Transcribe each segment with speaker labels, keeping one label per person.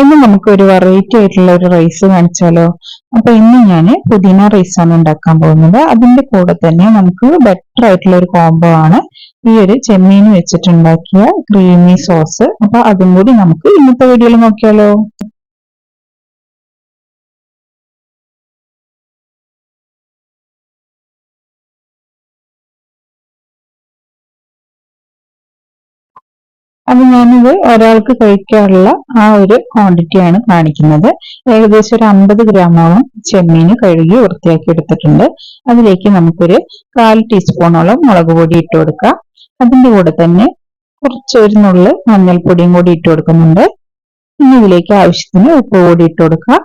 Speaker 1: ഇന്ന് നമുക്ക് ഒരു വെറൈറ്റി ആയിട്ടുള്ള ഒരു റൈസ് കാണിച്ചാലോ? അപ്പൊ ഇന്ന് ഞാൻ പുതിന ആണ് ഉണ്ടാക്കാൻ പോകുന്നത്. അതിന്റെ കൂടെ തന്നെ നമുക്ക് ബെറ്റർ ആയിട്ടുള്ള ഒരു കോംബോ ആണ് ഈ ഒരു ചെമ്മീൻ വെച്ചിട്ടുണ്ടാക്കിയ ക്രീമി സോസ് അപ്പൊ അതും കൂടി നമുക്ക് ഇന്നത്തെ വീഡിയോയിൽ നോക്കിയാലോ. അപ്പൊ ഞാനിത് ഒരാൾക്ക് കഴിക്കാനുള്ള ആ ഒരു ക്വാണ്ടിറ്റി ആണ് കാണിക്കുന്നത്. ഏകദേശം ഒരു അമ്പത് ഗ്രാമോളം ചെമ്മീൻ കഴുകി വൃത്തിയാക്കി എടുത്തിട്ടുണ്ട്. അതിലേക്ക് നമുക്കൊരു കാൽ ടീസ്പൂണോളം മുളക് പൊടി ഇട്ട് കൊടുക്കാം. അതിന്റെ കൂടെ തന്നെ കുറച്ച് ഒരു മഞ്ഞൾപ്പൊടിയും കൂടി ഇട്ട് കൊടുക്കുന്നുണ്ട്. ഇനി ഇതിലേക്ക് ആവശ്യത്തിന് ഉപ്പ് കൂടി ഇട്ട് കൊടുക്കാം.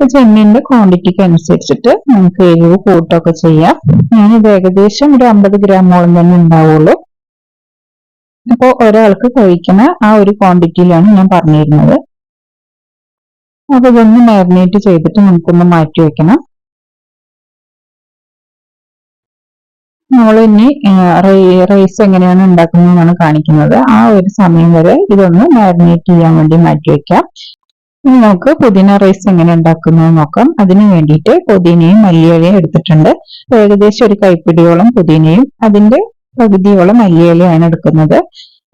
Speaker 1: ചെമ്മീന്റെ ക്വാണ്ടിറ്റിക്ക് അനുസരിച്ചിട്ട് നമുക്ക് എരിവ് കൂട്ടൊക്കെ ചെയ്യാം. ഞാനിത് ഏകദേശം ഒരു അമ്പത് ഗ്രാമോളം തന്നെ ഉണ്ടാവുള്ളൂ. അപ്പോൾ ഒരാൾക്ക് കഴിക്കുന്ന ആ ഒരു ക്വാണ്ടിറ്റിയിലാണ് ഞാൻ പറഞ്ഞിരുന്നത്. അപ്പൊ ഇതൊന്ന് മാരിനേറ്റ് ചെയ്തിട്ട് നമുക്കൊന്ന് മാറ്റി വെക്കണം. നമ്മൾ ഇനി റൈസ് എങ്ങനെയാണ് ഉണ്ടാക്കുന്നതെന്നാണ് കാണിക്കുന്നത്. ആ ഒരു സമയം വരെ ഇതൊന്ന് മാരിനേറ്റ് ചെയ്യാൻ വേണ്ടി മാറ്റി വെക്കാം. ഇനി നമുക്ക് പുതിന റൈസ് എങ്ങനെ ഉണ്ടാക്കുന്നത് നോക്കാം. അതിന് വേണ്ടിയിട്ട് പുതിനയും മല്ലിയിലയും എടുത്തിട്ടുണ്ട്. ഏകദേശം ഒരു കൈപ്പിടിയോളം പുതിനയും. അതിന്റെ പകുതിയോളം മല്ലിയിലയാണ് എടുക്കുന്നത്.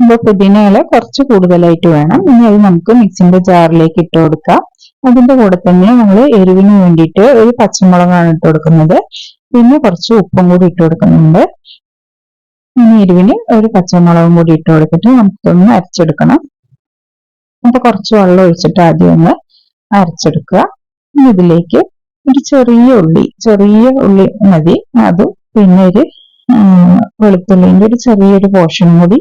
Speaker 1: ഇപ്പൊ പുതിന ഇല കുറച്ച് കൂടുതലായിട്ട് വേണം. ഇനി അത് നമുക്ക് മിക്സിന്റെ ജാറിലേക്ക് ഇട്ട് കൊടുക്കാം. അതിന്റെ കൂടെ തന്നെ നമ്മൾ എരിവിന് വേണ്ടിയിട്ട് ഒരു പച്ചമുളകാണ് ഇട്ട് കൊടുക്കുന്നത്. പിന്നെ കുറച്ച് ഉപ്പും കൂടി ഇട്ട് കൊടുക്കുന്നുണ്ട്. ഇനി എരിവിന് ഒരു പച്ചമുളകും കൂടി ഇട്ട് കൊടുത്തിട്ട് നമുക്കൊന്ന് അരച്ചെടുക്കണം. അപ്പൊ കുറച്ച് വെള്ളം ഒഴിച്ചിട്ട് ആദ്യം ഒന്ന് അരച്ചെടുക്കുക. ഇനി ഇതിലേക്ക് ഒരു ചെറിയ ഉള്ളി ചെറിയ ഉള്ളി മതി. അതും പിന്നെ ഒരു വെളുത്തുള്ളിന്റെ ഒരു ചെറിയൊരു പോർഷൻ കൂടി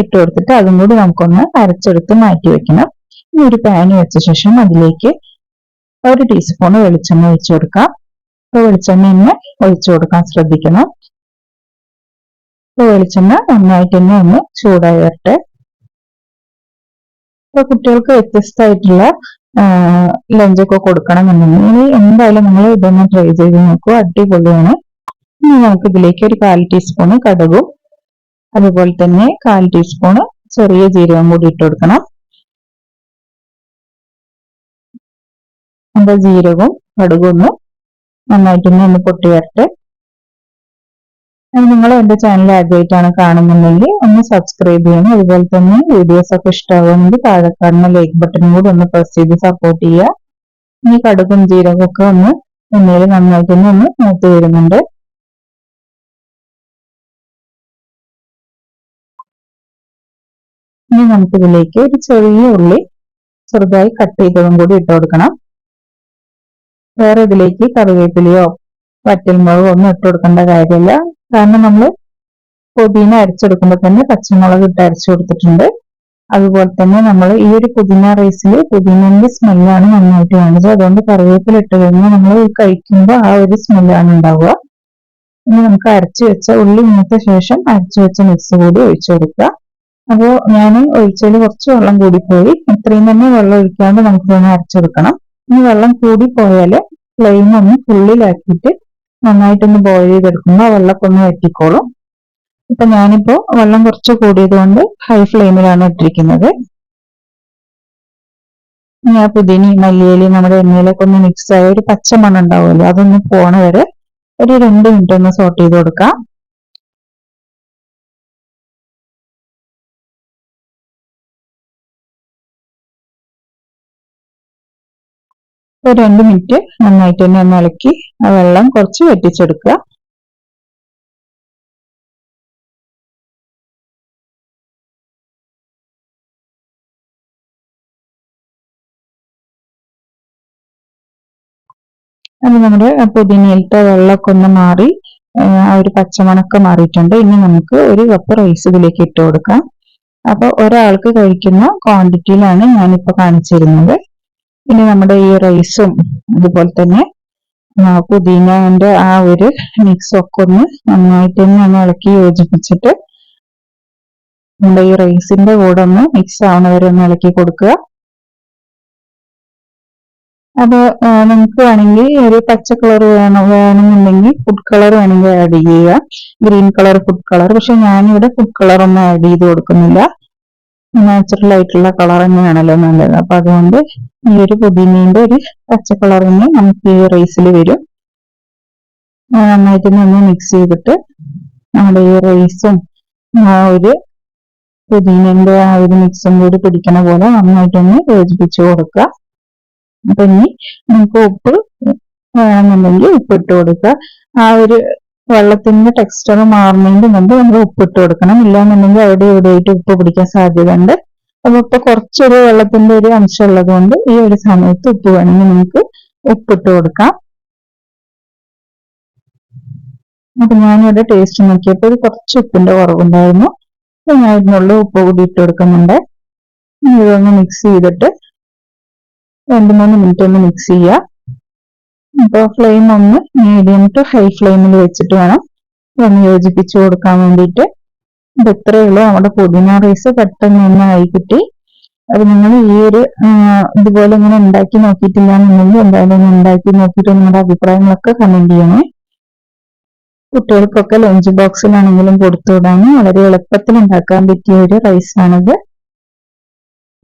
Speaker 1: ഇട്ട് കൊടുത്തിട്ട് അതും കൂടി നമുക്കൊന്ന് അരച്ചെടുത്ത് മാറ്റി വെക്കണം. ഇനി ഒരു പാൻ വെച്ച ശേഷം അതിലേക്ക് ഒരു ടീസ്പൂൺ വെളിച്ചെണ്ണ ഒഴിച്ചു കൊടുക്കാം. അപ്പൊ വെളിച്ചെണ്ണ ഇന്ന് ഒഴിച്ചു കൊടുക്കാൻ ശ്രദ്ധിക്കണം. അപ്പൊ വെളിച്ചെണ്ണ നന്നായിട്ട് തന്നെ ഒന്ന് ചൂടായി വരട്ടെ ഇപ്പൊ കുട്ടികൾക്ക് വ്യത്യസ്തമായിട്ടുള്ള ലഞ്ചൊക്കെ കൊടുക്കണം എന്നുണ്ടെങ്കിൽ എന്തായാലും നിങ്ങൾ ഇതൊന്ന് ട്രൈ ചെയ്ത് നോക്കൂ. അടിപൊളിയാണ്. ഇനി നമുക്ക് ഇതിലേക്ക് ഒരു കാൽ ടീസ്പൂൺ കടുകും അതുപോലെ തന്നെ കാൽ ടീസ്പൂൺ ചെറിയ ജീരകം കൂടി ഇട്ട് കൊടുക്കണം. അപ്പൊ ജീരകവും കടുകും ഒന്ന് നന്നായിട്ട് ഒന്ന് പൊട്ടി വരട്ടെ. നിങ്ങൾ എന്റെ ചാനൽ ആദ്യമായിട്ടാണ് കാണുന്നുണ്ടെങ്കിൽ ഒന്ന് സബ്സ്ക്രൈബ് ചെയ്യണം. അതുപോലെ തന്നെ വീഡിയോസ് ഒക്കെ ഇഷ്ടമാകുമെങ്കിൽ താഴെ കാണുന്ന ലൈക്ക് ബട്ടണും കൂടി ഒന്ന് പ്രസ് ചെയ്ത് സപ്പോർട്ട് ചെയ്യുക. ഈ കടുകും ജീരകവും ഒക്കെ ഒന്ന് എണ്ണയിൽ നന്നായിട്ട് ഒന്ന് മൂത്ത് വരുന്നുണ്ട്. ഇനി നമുക്ക് ഇതിലേക്ക് ഒരു ചെറിയ ഉള്ളി ചെറുതായി കട്ട് ചെയ്തതും കൂടി ഇട്ട് കൊടുക്കണം. വേറെ ഇതിലേക്ക് കറിവേപ്പിലയോ വറ്റൽമുളകോ ഒന്നും ഇട്ട് കൊടുക്കേണ്ട കാര്യമില്ല. കാരണം നമ്മൾ പുതിന അരച്ചെടുക്കുമ്പോൾ തന്നെ പച്ചമുളക് ഇട്ട് അരച്ചു കൊടുത്തിട്ടുണ്ട്. അതുപോലെ തന്നെ നമ്മൾ ഈ ഒരു പുതിന റൈസിൽ പുതിനന്റെ സ്മെല്ലാണ് നന്നായിട്ട് വേണ്ടത് അതുകൊണ്ട് കറിവേപ്പില ഇട്ട് കഴിഞ്ഞാൽ നമ്മൾ കഴിക്കുമ്പോൾ ആ ഒരു സ്മെല്ലാണ് ഉണ്ടാവുക. ഇനി നമുക്ക് അരച്ചു വെച്ച ഉള്ളി മൂത്ത ശേഷം അരച്ചു വെച്ച മിക്സ് കൂടി ഒഴിച്ചു കൊടുക്കുക. അപ്പോൾ ഞാൻ ഒഴിച്ചതിൽ കുറച്ച് വെള്ളം കൂടിപ്പോയി. ഇത്രയും തന്നെ വെള്ളം ഒഴിക്കാണ്ട് നമുക്ക് തന്നെ അരച്ചെടുക്കണം. ഇനി വെള്ളം കൂടി പോയാൽ ഫ്ലെയിം ഒന്ന് ഫുള്ളിലാക്കിയിട്ട് നന്നായിട്ടൊന്ന് ബോയിൽ ചെയ്തെടുക്കുമ്പോൾ വെള്ളമൊക്കെ ഒന്ന് വറ്റിക്കോളും. ഇപ്പൊ ഞാനിപ്പോ വെള്ളം കുറച്ച് കൂടിയത് കൊണ്ട് ഹൈ ഫ്ലെയിമിലാണ് ഇട്ടിരിക്കുന്നത്. ഇനി ആ പുതിനി മല്ലിയിലി നമ്മുടെ എണ്ണയിലൊക്കെ ഒന്ന് മിക്സ് ആയ ഒരു പച്ചമണം ഉണ്ടാവുമല്ലോ അതൊന്ന് പോണ വരെ ഒരു രണ്ട് മിനിറ്റ് ഒന്ന് സോട്ട് ചെയ്ത് കൊടുക്കാം. ഒരു രണ്ട് മിനിറ്റ് നന്നായിട്ട് തന്നെ ഒന്ന് ഇളക്കി ആ വെള്ളം കുറച്ച് വെട്ടിച്ചെടുക്കുക അത് നമ്മുടെ പുതിനയിലത്തെ വെള്ളമൊക്കെ ഒന്ന് മാറി ആ ഒരു പച്ചമണക്കം മാറിയിട്ടുണ്ട്. ഇനി നമുക്ക് ഒരു കപ്പ് റൈസ് ഇതിലേക്ക് ഇട്ട് കൊടുക്കാം. അപ്പൊ ഒരാൾക്ക് കഴിക്കുന്ന ക്വാണ്ടിറ്റിയിലാണ് ഞാനിപ്പോ കാണിച്ചിരുന്നത്. ഇനി നമ്മുടെ ഈ റൈസും അതുപോലെ തന്നെ പുതിനന്റെ ആ ഒരു മിക്സ് ഒക്കെ ഒന്ന് നന്നായിട്ട് തന്നെ ഒന്ന് ഇളക്കി യോജിപ്പിച്ചിട്ട് നമ്മുടെ ഈ റൈസിന്റെ കൂടെ ഒന്ന് മിക്സ് ആവുന്നവരെ വരെ ഒന്ന് ഇളക്കി കൊടുക്കുക. അപ്പൊ നിങ്ങൾക്ക് വേണമെങ്കിൽ ഒരു പച്ച കളർ വേണം വേണമെന്നുണ്ടെങ്കിൽ ഫുഡ് കളർ വേണമെങ്കിൽ ആഡ് ചെയ്യുക. ഗ്രീൻ കളർ ഫുഡ് കളർ പക്ഷെ ഞാനിവിടെ ഫുഡ് കളർ ഒന്നും ആഡ് ചെയ്ത് കൊടുക്കുന്നില്ല. നാച്ചുറൽ ആയിട്ടുള്ള കളർ തന്നെയാണല്ലോ നല്ലത്. അപ്പൊ അതുകൊണ്ട് ഈ ഒരു പുതിനേന്റെ ഒരു പച്ച കളർ തന്നെ നമുക്ക് ഈ റൈസിൽ വരും. നന്നായിട്ട് നമ്മൾ മിക്സ് ചെയ്തിട്ട് നമ്മുടെ ഈ റൈസും ആ ഒരു പുതിനന്റെ ആ ഒരു മിക്സും കൂടി പിടിക്കണ പോലെ നന്നായിട്ടൊന്ന് യോജിപ്പിച്ചു കൊടുക്കുക. അപ്പൊ ഇനി നമുക്ക് ഉപ്പ് വേണമെന്നുണ്ടെങ്കിൽ ഉപ്പിട്ട് കൊടുക്കുക. ആ ഒരു വെള്ളത്തിന്റെ ടെക്സ്ചർ മാറുന്നതിന് മുമ്പ് നമ്മൾ ഉപ്പിട്ട് കൊടുക്കണം. ഇല്ലാന്നുണ്ടെങ്കിൽ അവിടെ ഇവിടെ ആയിട്ട് ഉപ്പ് പിടിക്കാൻ സാധ്യത ഉണ്ട് അപ്പൊ ഇപ്പൊ കുറച്ചൊരു വെള്ളത്തിന്റെ ഒരു അംശം ഉള്ളത് കൊണ്ട് ഈ ഒരു സമയത്ത് ഉപ്പ് വേണമെങ്കിൽ നമുക്ക് ഉപ്പിട്ട് കൊടുക്കാം. അപ്പൊ ഞാനിവിടെ ടേസ്റ്റ് നോക്കിയപ്പോൾ ഒരു കുറച്ച് ഉപ്പിന്റെ കുറവുണ്ടായിരുന്നു. അപ്പൊ ഞാൻ ഇതിനുള്ള ഉപ്പ് കൂടി ഇട്ട് കൊടുക്കുന്നുണ്ട്. ഇതൊന്ന് മിക്സ് ചെയ്തിട്ട് രണ്ട് മൂന്ന് മിനിറ്റ് ഒന്ന് മിക്സ് ചെയ്യുക അപ്പൊ ഫ്ലെയിം ഒന്ന് മീഡിയം ടു ഹൈ ഫ്ലെയിമിൽ വെച്ചിട്ട് വേണം. ഒന്ന് യോജിപ്പിച്ചു കൊടുക്കാൻ വേണ്ടിയിട്ട്. ഇത് ഇത്രയേ ഉള്ളൂ നമ്മുടെ പുതിന റൈസ് പെട്ടെന്ന് തന്നെ ആയി കിട്ടി. അത് നിങ്ങൾ ഈ ഒരു ഇതുപോലെ ഇങ്ങനെ ഉണ്ടാക്കി നോക്കിയിട്ടില്ല എന്നുണ്ടെങ്കിൽ എന്തായാലും ഒന്ന് ഉണ്ടാക്കി നോക്കിയിട്ട് നിങ്ങളുടെ അഭിപ്രായങ്ങളൊക്കെ കമന്റ് ചെയ്യണേ. കുട്ടികൾക്കൊക്കെ ലഞ്ച് ബോക്സിലാണെങ്കിലും കൊടുത്തുവിടാനും വളരെ എളുപ്പത്തിൽ ഉണ്ടാക്കാൻ പറ്റിയ ഒരു റൈസാണിത്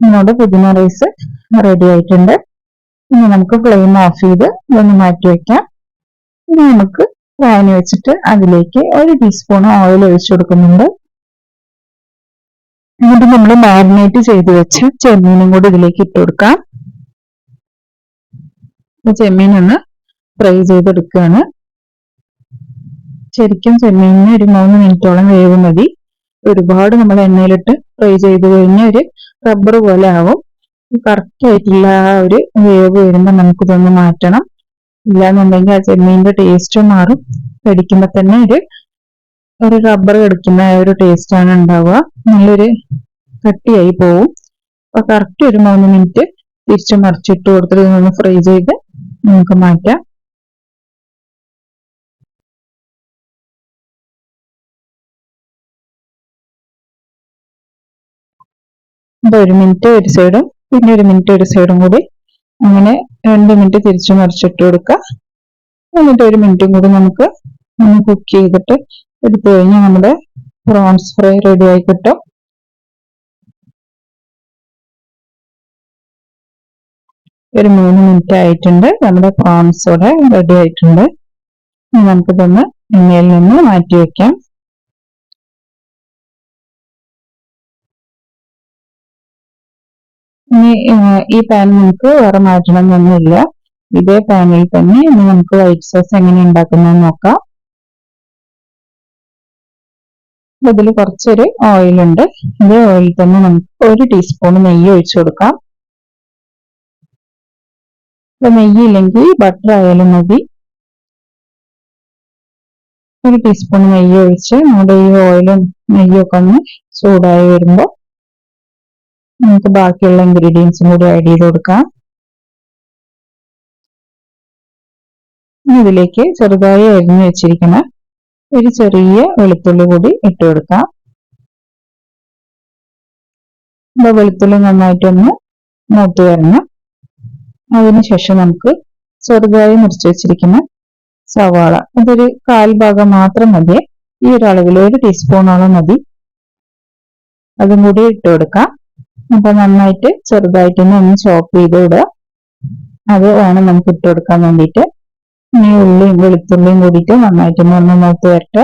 Speaker 1: നമ്മുടെ പുതിന റൈസ് റെഡി ആയിട്ടുണ്ട്. ഇനി നമുക്ക് ഫ്ലെയിം ഓഫ് ചെയ്ത് ഇതൊന്ന് മാറ്റി വെക്കാം. ഇനി നമുക്ക് പാന് വെച്ചിട്ട് അതിലേക്ക് ഒരു ടീസ്പൂൺ ഓയിൽ ഒഴിച്ചു കൊടുക്കുന്നുണ്ട്. എന്നിട്ട് നമ്മൾ മാരിനേറ്റ് ചെയ്ത് വെച്ച് ചെമ്മീനും കൂടി ഇതിലേക്ക് ഇട്ട് കൊടുക്കാം. ചെമ്മീൻ ഒന്ന് ഫ്രൈ ചെയ്തെടുക്കുകയാണ് ശരിക്കും ചെമ്മീനിന് ഒരു മൂന്ന് മിനിറ്റോളം വേവ് മതി. ഒരുപാട് നമ്മൾ എണ്ണയിലിട്ട് ഫ്രൈ ചെയ്ത് കഴിഞ്ഞാൽ ഒരു റബ്ബർ പോലെ ആവും. കറക്റ്റ് ആയിട്ടുള്ള ആ ഒരു വേവ് വരുമ്പോൾ നമുക്കിതൊന്ന് മാറ്റണം. ഇല്ലാന്നുണ്ടെങ്കിൽ ആ ചെമ്മീനിന്റെ ടേസ്റ്റ് മാറും. കടിക്കുമ്പോ തന്നെ ഒരു ഒരു റബ്ബർ കടിക്കുന്ന ഒരു ടേസ്റ്റ് ആണ് ഉണ്ടാവുക. നല്ലൊരു കട്ടിയായി പോവും. അപ്പൊ കറക്റ്റ് ഒരു മൂന്ന് മിനിറ്റ് തിരിച്ച് മറിച്ചിട്ട് കൊടുത്തിട്ട് ഇതൊന്ന് ഫ്രൈ ചെയ്ത് നമുക്ക് മാറ്റാം. അപ്പൊ ഒരു മിനിറ്റ് ഒരു സൈഡും പിന്നെ ഒരു മിനിറ്റ് ഒരു സൈഡും കൂടി അങ്ങനെ രണ്ട് മിനിറ്റ് തിരിച്ചു മറിച്ചിട്ട് കൊടുക്കുക. എന്നിട്ട് ഒരു മിനിറ്റും കൂടി നമുക്ക് കുക്ക് ചെയ്തിട്ട് എടുത്തു കഴിഞ്ഞാൽ നമ്മുടെ പ്രോൺസ് ഫ്രൈ റെഡി ആയി കിട്ടും. ഒരു മൂന്ന് മിനിറ്റ് ആയിട്ടുണ്ട്. നമ്മുടെ പ്രോൺസ് ഇവിടെ റെഡി ആയിട്ടുണ്ട്. നമുക്കിതൊന്ന് എണ്ണയിൽ നിന്ന് മാറ്റി വെക്കാം. ഇനി ഈ പാൻ നമുക്ക് വേറെ മാറ്റണമെന്നൊന്നുമില്ല ഇതേ പാനിൽ തന്നെ ഇനി നമുക്ക് വൈറ്റ് സോസ് എങ്ങനെ ഉണ്ടാക്കുന്നതെന്ന് നോക്കാം. ഇതിൽ കുറച്ചൊരു ഓയിലുണ്ട് ഇതേ ഓയിൽ തന്നെ നമുക്ക് ഒരു ടീസ്പൂൺ നെയ്യ് ഒഴിച്ചു കൊടുക്കാം. നെയ്യ് ഇല്ലെങ്കിൽ ബട്ടർ ആയാലും മതി. ഒരു ടീസ്പൂൺ നെയ്യ് ഒഴിച്ച് നമ്മുടെ ഈ ഓയിലും നെയ്യൊക്കെ ഒന്ന് ചൂടായി വരുമ്പോൾ നമുക്ക് ബാക്കിയുള്ള ഇൻഗ്രീഡിയൻസും കൂടി ആഡ് ചെയ്ത് കൊടുക്കാം. ഇതിലേക്ക് ചെറുതായി അരിഞ്ഞു വെച്ചിരിക്കുന്ന ഒരു ചെറിയ വെളുത്തുള്ളി കൂടി ഇട്ട് കൊടുക്കാം. വെളുത്തുള്ളി നന്നായിട്ടൊന്ന് മൂത്ത് വരണം. അതിനുശേഷം നമുക്ക് ചെറുതായി മുറിച്ച് വെച്ചിരിക്കുന്ന സവാള. ഇതൊരു കാൽ ഭാഗം മാത്രം മതി. ഈ ഒരു അളവിൽ ഒരു ടീസ്പൂണോളം മതി. അതും കൂടി ഇട്ട് കൊടുക്കാം. അപ്പൊ നന്നായിട്ട് ചെറുതായിട്ട് ഒന്ന് ചോപ്പ് ചെയ്ത് വിടുക അത് വേണം നമുക്ക് ഇട്ട് കൊടുക്കാൻ വേണ്ടിയിട്ട്. ഇനി ഉള്ളിയും വെളുത്തുള്ളിയും കൂടിയിട്ട് നന്നായിട്ട് ഒന്ന് മൂത്ത് വരട്ടെ.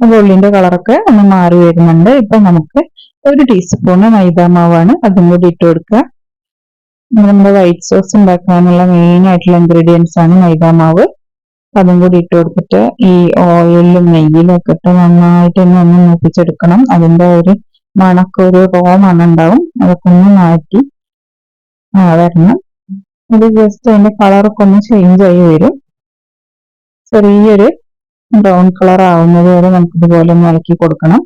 Speaker 1: ഉള്ളിന്റെ കളറൊക്കെ ഒന്ന് മാറി വരുന്നുണ്ട്. ഇപ്പൊ നമുക്ക് ഒരു ടീസ്പൂണ് മൈദാമാവാണ് അതും കൂടി ഇട്ട് കൊടുക്കുക. നമ്മുടെ വൈറ്റ് സോസ് ഉണ്ടാക്കാനുള്ള മെയിൻ ആയിട്ടുള്ള ഇൻഗ്രീഡിയൻസ് ആണ് മൈദാമാവ് അതും കൂടി ഇട്ട് കൊടുത്തിട്ട് ഈ ഓയിലും നെയ്യിലും ഒക്കെ ഇട്ട് നന്നായിട്ട് ഒന്ന് മൂപ്പിച്ചെടുക്കണം. അതിന്റെ ഒരു മണക്കൊരു റോ മണുണ്ടാവും അതൊക്കെ ഒന്ന് മാറ്റി വരണം. ഇത് ജസ്റ്റ് അതിന്റെ കളറൊക്കെ ഒന്ന് ചേഞ്ച് ആയി വരും. ചെറിയൊരു ബ്രൗൺ കളർ ആവുന്നത് വരെ നമുക്ക് ഇതുപോലെ ഒന്ന് ഇളക്കി കൊടുക്കണം.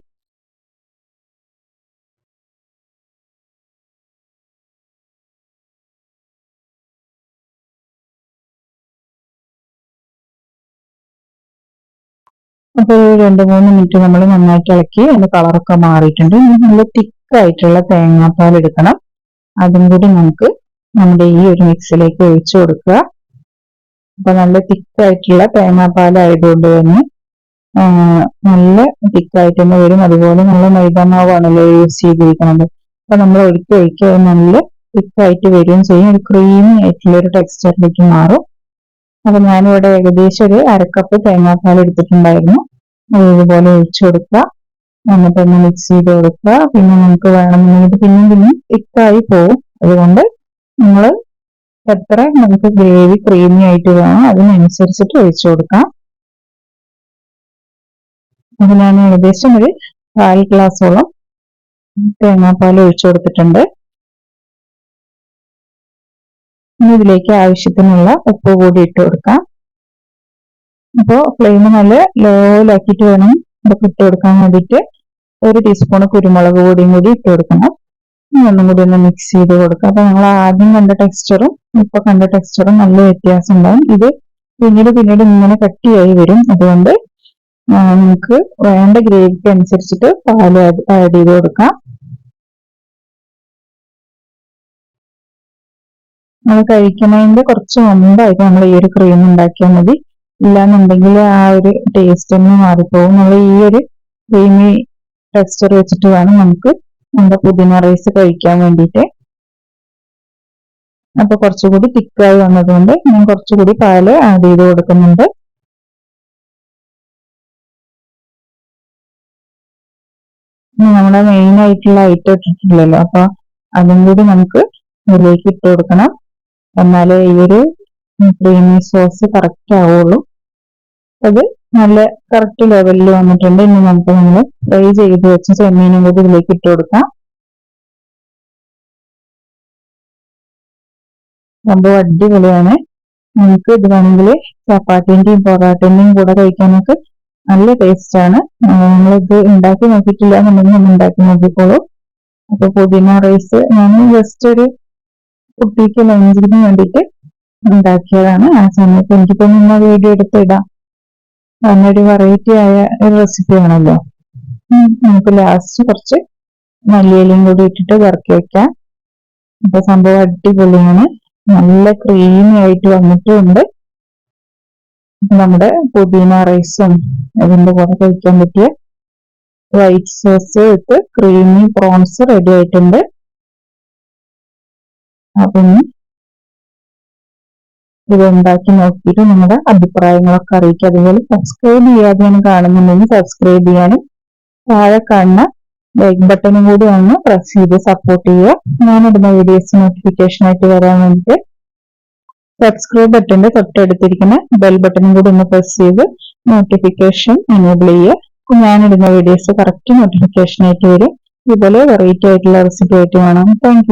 Speaker 1: അപ്പൊ രണ്ട് മൂന്ന് മിനിറ്റ് നമ്മൾ നന്നായിട്ട് ഇളക്കി അതിന്റെ കളറൊക്കെ മാറിയിട്ടുണ്ട്. നല്ല തിക്ക് ആയിട്ടുള്ള തേങ്ങാപ്പാൽ എടുക്കണം. അതും കൂടി നമുക്ക് നമ്മുടെ ഈ ഒരു മിക്സിലേക്ക് ഒഴിച്ചു കൊടുക്കുക. അപ്പൊ നല്ല തിക്കായിട്ടുള്ള തേങ്ങാപ്പാലായതുകൊണ്ട് തന്നെ നല്ല തിക്കായിട്ട് തന്നെ വരും. അതുപോലെ നല്ല മൈദാമാവാണല്ലോ യൂസ് ചെയ്തിരിക്കുന്നത്. അപ്പൊ നമ്മൾ ഒഴിക്കി ഒഴിക്കുക നല്ല തിക്കായിട്ട് വരികയും ചെയ്യും ഒരു ക്രീമി ആയിട്ടുള്ള ഒരു ടെക്സ്ചറിലേക്ക് മാറും. അപ്പൊ ഞാനിവിടെ ഏകദേശം ഒരു അരക്കപ്പ് തേങ്ങാപ്പാൽ എടുത്തിട്ടുണ്ടായിരുന്നു. ഇതുപോലെ ഒഴിച്ചു കൊടുക്കുക. എന്നിട്ട് ഒന്ന് മിക്സ് ചെയ്ത് കൊടുക്കുക. പിന്നെ നമുക്ക് വേണമെന്നുണ്ടെങ്കിൽ പിന്നെയും പിന്നെയും തിക്കായി പോവും. അതുകൊണ്ട് നമ്മൾ എത്ര നമുക്ക് ഗ്രേവി ക്രീമി ആയിട്ട് വേണം അതിനനുസരിച്ചിട്ട് ഒഴിച്ചു കൊടുക്കാം. അതിനാണ് ഏകദേശം ഒരു കാൽ ഗ്ലാസോളം തേങ്ങാപ്പാൽ ഒഴിച്ചു കൊടുത്തിട്ടുണ്ട്. ഇനി ഇതിലേക്ക് ആവശ്യത്തിനുള്ള ഉപ്പ് കൂടി ഇട്ട് കൊടുക്കാം. അപ്പോൾ ഫ്ലെയിം നല്ല ലോയിലാക്കിയിട്ട് വേണം ഇതൊക്കെ ഇട്ട് കൊടുക്കാൻ വേണ്ടിയിട്ട്. ഒരു ടീസ്പൂൺ കുരുമുളക് പൊടിയും കൂടി ഇട്ട് കൊടുക്കണം. ഒന്നും കൂടി ഒന്ന് മിക്സ് ചെയ്ത് കൊടുക്കുക അപ്പൊ നമ്മൾ ആദ്യം കണ്ട ടെക്സ്ചറും ഇപ്പൊ കണ്ട ടെക്സ്ചറും നല്ല വ്യത്യാസം ഉണ്ടാവും. ഇത് പിന്നീട് പിന്നീട് ഇങ്ങനെ കട്ടിയായി വരും. അതുകൊണ്ട് നമുക്ക് വേണ്ട ഗ്രേവിക്ക് അനുസരിച്ചിട്ട് പാൽ ആഡ് ചെയ്ത് കൊടുക്കാം. നമ്മൾ കഴിക്കുന്നതിന്റെ കുറച്ച് മുമ്പായിട്ട് നമ്മൾ ഈ ഒരു ക്രീം ഉണ്ടാക്കിയാൽ മതി. ഇല്ലാന്നുണ്ടെങ്കിൽ ആ ഒരു ടേസ്റ്റ് ഒന്ന് മാറിപ്പോകും നമ്മൾ ഈ ഒരു ക്രീമി ടെക്സ്ചർ വെച്ചിട്ട് വേണം നമുക്ക് നമ്മുടെ പുതിന റൈസ് കഴിക്കാൻ വേണ്ടിയിട്ട്. അപ്പൊ കുറച്ചുകൂടി തിക്കായി വന്നതുകൊണ്ട് ഞാൻ കുറച്ചുകൂടി പാൽ ആഡ് ചെയ്ത് കൊടുക്കുന്നുണ്ട്. നമ്മുടെ മെയിൻ ആയിട്ടുള്ള ഐറ്റം ഇട്ടിട്ടില്ലല്ലോ അപ്പൊ അതും കൂടി നമുക്ക് ഇതിലേക്ക് ഇട്ട് കൊടുക്കണം. എന്നാലേ ഈ ഒരു ക്രീമി സോസ് കറക്റ്റ് ആവുള്ളൂ. അത് നല്ല കറക്റ്റ് ലെവലിൽ വന്നിട്ടുണ്ട്. ഇനി നമുക്ക് നമ്മൾ ഫ്രൈ ചെയ്ത് വെച്ച ചെമ്മീനും കൂടി ഇതിലേക്ക് ഇട്ട് കൊടുക്കാം. സംഭവം അടിപൊളിയാണ്. നമുക്ക് ഇത് വേണമെങ്കിൽ ചപ്പാത്തിന്റെയും പൊറാട്ടിന്റെയും കൂടെ കഴിക്കാനൊക്കെ നല്ല ടേസ്റ്റ് ആണ്. നമ്മളിത് ഉണ്ടാക്കി നോക്കിയിട്ടില്ല എന്നുണ്ടെങ്കിൽ നമ്മൾ ഉണ്ടാക്കി നോക്കിക്കോളൂ. അപ്പൊ പുതിന റൈസ് ഞാൻ ജസ്റ്റ് ഒരു കുട്ടിക്ക് ലഞ്ചിന് വേണ്ടിയിട്ട് ഉണ്ടാക്കിയതാണ്. ആ സമയത്ത് എനിക്ക് തോന്നുന്ന വീഡിയോ എടുത്തിടാം നല്ലൊരു വെറൈറ്റി ആയ ഒരു റെസിപ്പി ആണല്ലോ. നമുക്ക് ലാസ്റ്റ് കുറച്ച് മല്ലിയിലയും കൂടി ഇട്ടിട്ട് വറക്കി വെക്കാം. അപ്പൊ സംഭവം അടിപൊളിയാണ്. നല്ല ക്രീമി ആയിട്ട് വന്നിട്ടുണ്ട്. നമ്മുടെ പുതിന റൈസും അതിന്റെ കൂടെ കഴിക്കാൻ പറ്റിയ വൈറ്റ് സോസ് ഇട്ട് ക്രീമി പ്രോൺസ് റെഡി ആയിട്ടുണ്ട്. അപ്പം ഇത് ഉണ്ടാക്കി നോക്കിയിട്ട് നിങ്ങളുടെ അഭിപ്രായങ്ങളൊക്കെ അറിയിക്കുക. അതുപോലെ സബ്സ്ക്രൈബ് ചെയ്യാതെയാണ് കാണുന്നുണ്ടെങ്കിൽ സബ്സ്ക്രൈബ് ചെയ്യാനും താഴെ കാണുന്ന ലൈക്ക് ബട്ടണും കൂടി ഒന്ന് പ്രസ് ചെയ്ത് സപ്പോർട്ട് ചെയ്യുക. ഇടുന്ന വീഡിയോസ് നോട്ടിഫിക്കേഷൻ ആയിട്ട് വരാൻ വേണ്ടിയിട്ട് സബ്സ്ക്രൈബ് ബട്ടന്റെ തൊട്ടടുത്തിരിക്കുന്ന ബെൽ ബട്ടണും കൂടി ഒന്ന് പ്രസ് ചെയ്ത് നോട്ടിഫിക്കേഷൻ എനേബിൾ ചെയ്യുക. ഇടുന്ന വീഡിയോസ് കറക്റ്റ് നോട്ടിഫിക്കേഷൻ ആയിട്ട് വരും. ഇതുപോലെ വെറൈറ്റി ആയിട്ടുള്ള റെസിപ്പി ആയിട്ട് കാണാം. താങ്ക്